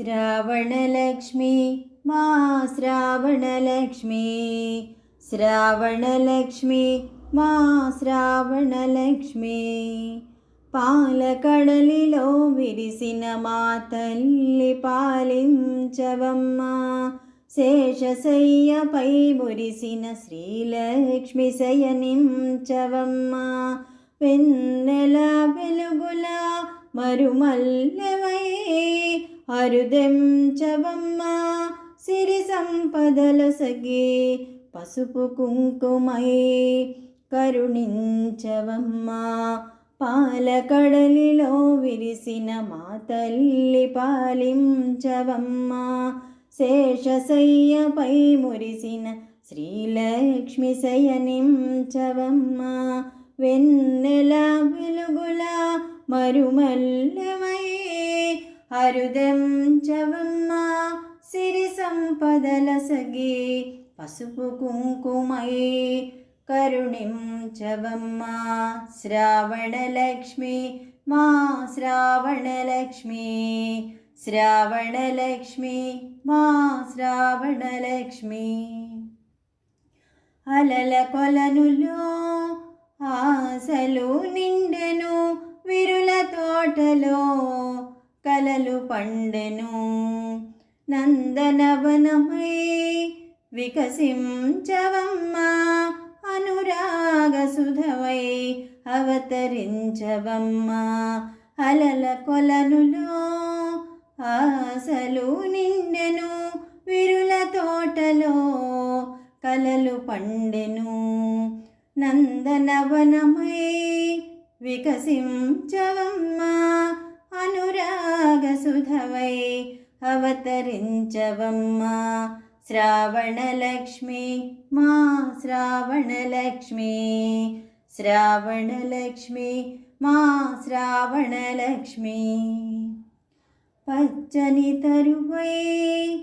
శ్రావణలక్ష్మి మా శ్రావణలక్ష్మి. శ్రావణలక్ష్మి మా శ్రావణలక్ష్మి. పాలకడలిలో విరిసిన మా తల్లి పాలించవమ్మా. శేషశయ్యపై మురిసిన శ్రీలక్ష్మి శయనించవమ్మా. వెన్నెల వెలుగుల మరుమల్లెవై అరుదెంచవమ్మ సిరి సంపదల సగి పసుపు కుంకుమై కరుణించవమ్మా. పాలకడలిలో విరిసిన మా తల్లి పాలించవమ్మా. శేషశయ్యపై మురిసిన శ్రీలక్ష్మి శయనించవమ్మా వెన్నెల వెలుగుల అరుదం అరుదంచవమ్మా సిరి సంపదల సగి పసుపు కుంకుమై కరుణించవమ్మా శ్రావణలక్ష్మి మా శ్రావణలక్ష్మి శ్రావణలక్ష్మి మా శ్రావణలక్ష్మి. అలల కొలనులో ఆశలు నిండెను విరుల తోటలో కలలు పండెను. నందనవనమై వికసించవమ్మా. అనురాగ సుధవై అవతరించవమ్మా. అలల కొలనులో ఆశలు నిండెను. విరుల తోటలో కలలు పండెను. నందనవనమై వికసించవమ్మా. అనురాగసుధవై అవతరించవమ్మా. శ్రావణలక్ష్మి మా శ్రావణలక్ష్మి. శ్రావణలక్ష్మి మా శ్రావణలక్ష్మి. పచ్చని తరువై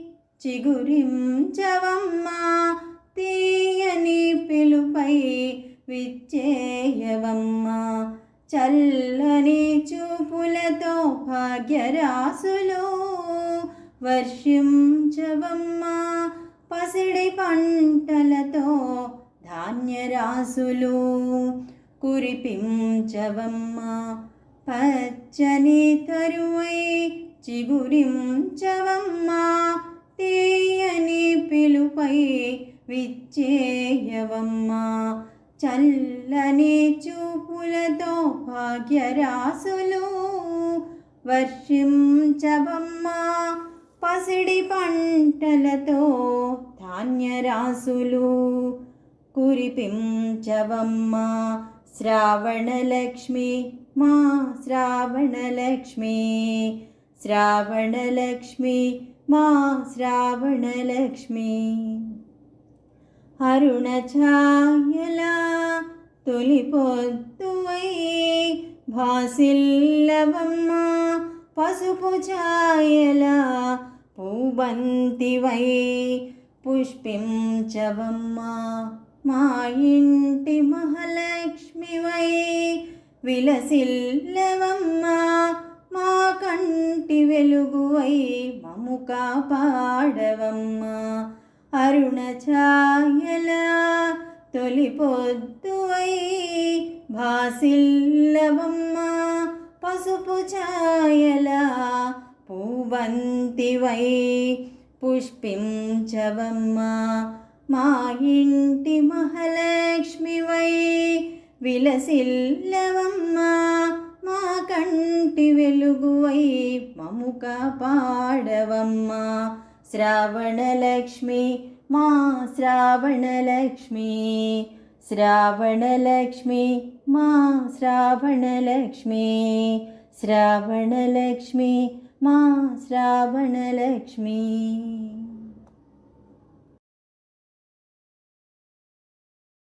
చిగురించవమ్మా. తీయని పిలుపై విచ్చేయవమ్మా. చల్లని చూపులతో భాగ్యరాసులు. వర్షించవమ్మ పసిడి పంటలతో ధాన్యరాసులు. కురిపించవమ్మ పచ్చని తరువై చిగురించవమ్మ. తీయని పిలుపై విచ్చేయవమ్మ. చల్లని చూపులతో భాగ్యరాసులు. వర్షించబమ్మ పసిడి పంటలతో ధాన్యరాసులు. కురిపించవమ్మా శ్రావణలక్ష్మి మా శ్రావణలక్ష్మి. శ్రావణలక్ష్మి మా శ్రావణలక్ష్మి. అరుణ ఛాయలా తొలి భాసిల్లవమ్మ పసుపు ఛాయలా పూబంతివై పుష్పించవమ్మ మా ఇంటి మహాలక్ష్మివై విలసిల్లవమ్మ మా కంటి వెలుగువై మము కాపాడవమ్మ అరుణ ఛాయల తొలి పొద్దువై భాసిల్లవమ్మ పసుపు ఛాయల పూవంతివై పుష్పించవమ్మ మా ఇంటి మహాలక్ష్మివై విలసిల్లవమ్మ మా కంటి వెలుగువై మముక కాపాడవమ్మ శ్రావణలక్ష్మి మా శ్రావణలక్ష్మి శ్రావణలక్ష్మి మా శ్రావణలక్ష్మి శ్రావణలక్ష్మి మా శ్రావణలక్ష్మి